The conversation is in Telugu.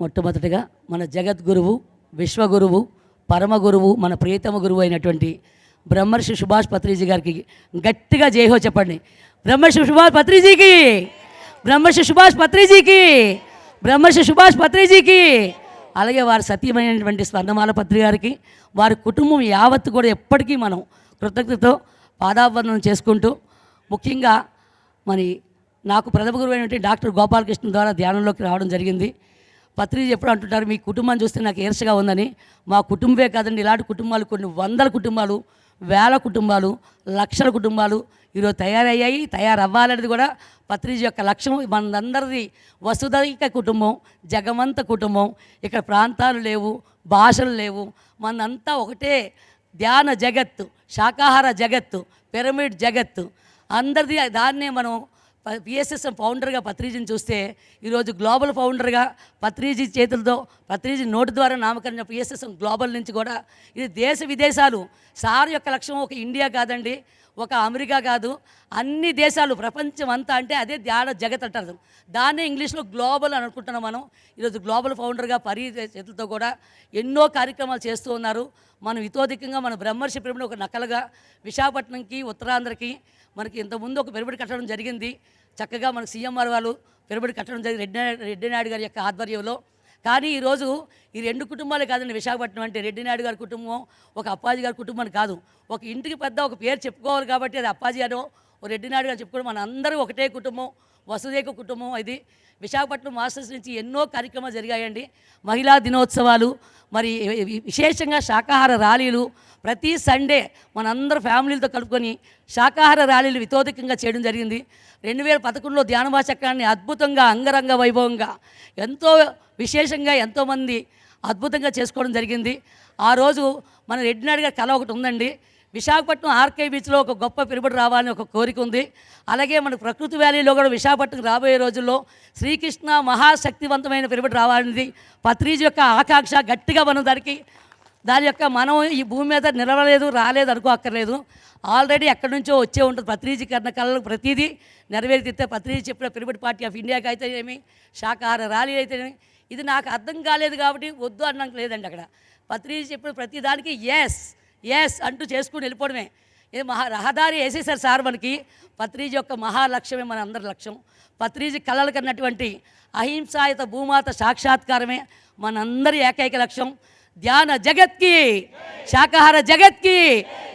మొట్టమొదటిగా మన జగద్గురువు విశ్వగురువు పరమ గురువు మన ప్రియతమ గురువు అయినటువంటి బ్రహ్మర్షి సుభాష్ పత్రిజీ గారికి గట్టిగా జయహో చెప్పండి. బ్రహ్మర్షి సుభాష్ పత్రిజీకి బ్రహ్మర్షి సుభాష్ పత్రిజీకి బ్రహ్మర్షి సుభాష్ పత్రిజీకి అలాగే వారి సతీమైనటువంటి స్వర్ణమాల పత్రి గారికి వారి కుటుంబం యావత్తు కూడా ఎప్పటికీ మనం కృతజ్ఞతతో పాదాభరణం చేసుకుంటూ ముఖ్యంగా మరి నాకు ప్రథమ గురువు అయినటువంటి డాక్టర్ గోపాలకృష్ణ ద్వారా ధ్యానంలోకి రావడం జరిగింది. పత్రిక ఎప్పుడు అంటుంటారు మీ కుటుంబాన్ని చూస్తే నాకు ఏర్చగా ఉందని. మా కుటుంబే కాదండి ఇలాంటి కుటుంబాలు కొన్ని వందల కుటుంబాలు వేల కుటుంబాలు లక్షల కుటుంబాలు ఈరోజు తయారయ్యాయి. తయారవ్వాలనేది కూడా పత్రిజ యొక్క లక్ష్యం. మనందరిది వసుదైక కుటుంబం జగమంత కుటుంబం. ఇక్కడ ప్రాంతాలు లేవు భాషలు లేవు. మనంతా ఒకటే ధ్యాన జగత్తు శాకాహార జగత్తు పిరమిడ్ జగత్తు. అందరిది దాన్నే మనం పిఎస్ఎస్ఎం ఫౌండర్గా పత్రిజీని చూస్తే ఈరోజు గ్లోబల్ ఫౌండర్గా పత్రిజీ చేతులతో పత్రిజీ నోటు ద్వారా నామకరణ పిఎస్ఎస్ఎం గ్లోబల్ నుంచి కూడా ఇది దేశ విదేశాలు. సార్ యొక్క లక్ష్యం ఒక ఇండియా కాదండి ఒక అమెరికా కాదు అన్ని దేశాలు ప్రపంచం అంతా అంటే అదే ధ్యాన జగత్ అంటారు. దాన్నే ఇంగ్లీష్లో గ్లోబల్ అని అనుకుంటున్నాం మనం. ఈరోజు గ్లోబల్ ఫౌండర్గా పరి చేతులతో కూడా ఎన్నో కార్యక్రమాలు చేస్తూ ఉన్నారు. మనం ఇతోధికంగా మన బ్రహ్మర్షి పిరమిడ్ ఒక నకలుగా విశాఖపట్నంకి ఉత్తరాంధ్రకి మనకి ఇంతకుముందు ఒక పిరమిడ్ కట్టడం జరిగింది. చక్కగా మనకు సీఎంఆర్ వాళ్ళు పెరుబడి కట్టడం జరిగింది. రెడ్డి రెడ్డినాయుడు గారి యొక్క ఆధ్వర్యంలో. కానీ ఈరోజు ఈ రెండు కుటుంబాలే కాదండి విశాఖపట్నం అంటే రెడ్డినాయుడు గారి కుటుంబం ఒక అప్పాజీ గారి కుటుంబం కాదు. ఒక ఇంటికి పెద్ద ఒక పేరు చెప్పుకోవాలి కాబట్టి అది అప్పాజీ అనో ఓ రెడ్డినాయుడు గారు చెప్పుకోవడం మన అందరూ ఒకటే కుటుంబం వసుదేక కుటుంబం ఇది. విశాఖపట్నం మాస్టర్స్ నుంచి ఎన్నో కార్యక్రమాలు జరిగాయండి. మహిళా దినోత్సవాలు మరి విశేషంగా శాకాహార ర్యాలీలు ప్రతి సండే మనందరూ ఫ్యామిలీలతో కలుపుకొని శాకాహార ర్యాలీలు వితోధికంగా చేయడం జరిగింది. రెండు వేల పదకొండులో ధ్యానభాచకారాన్ని అద్భుతంగా అంగరంగ వైభవంగా ఎంతో విశేషంగా ఎంతోమంది అద్భుతంగా చేసుకోవడం జరిగింది. ఆ రోజు మన రెడ్డినాడు గారి కళ ఒకటి ఉందండి. విశాఖపట్నం ఆర్కే బీచ్లో ఒక గొప్ప పిలుబడి రావాలని ఒక కోరిక ఉంది. అలాగే మన ప్రకృతి వ్యాలీలో కూడా విశాఖపట్నం రాబోయే రోజుల్లో శ్రీకృష్ణ మహాశక్తివంతమైన పిలుబడి రావాలనేది పత్రిజీ యొక్క ఆకాంక్ష గట్టిగా మనం దానికి దాని యొక్క మనం ఈ భూమి మీద నిలవలేదు రాలేదు అనుకో అక్కర్లేదు ఆల్రెడీ ఎక్కడి నుంచో వచ్చే ఉంటుంది పత్రిజీకరణ కళలు ప్రతిదీ నెరవేర్తితే పత్రిజీ చెప్పిన పిరమిడ్ పార్టీ ఆఫ్ ఇండియాకి అయితేనేమి శాకాహార ర్యాలీ అయితేనేమి. ఇది నాకు అర్థం కాలేదు కాబట్టి వద్దు అన్నం లేదండి అక్కడ. పత్రిజీ చెప్పిన ప్రతి దానికి ఎస్ ఎస్ అంటూ చేసుకుని వెళ్ళిపోవడమే. ఇది మహా రహదారి వేసేసారు సార్ మనకి పత్రిజీ యొక్క మహాలక్ష్యమే మన అందరి లక్ష్యం. పత్రిజీ కళలు కన్నటువంటి అహింసాయుత భూమాత సాక్షాత్కారమే మనందరి ఏకైక లక్ష్యం. ధ్యాన జగత్కి శాకాహార జగత్కి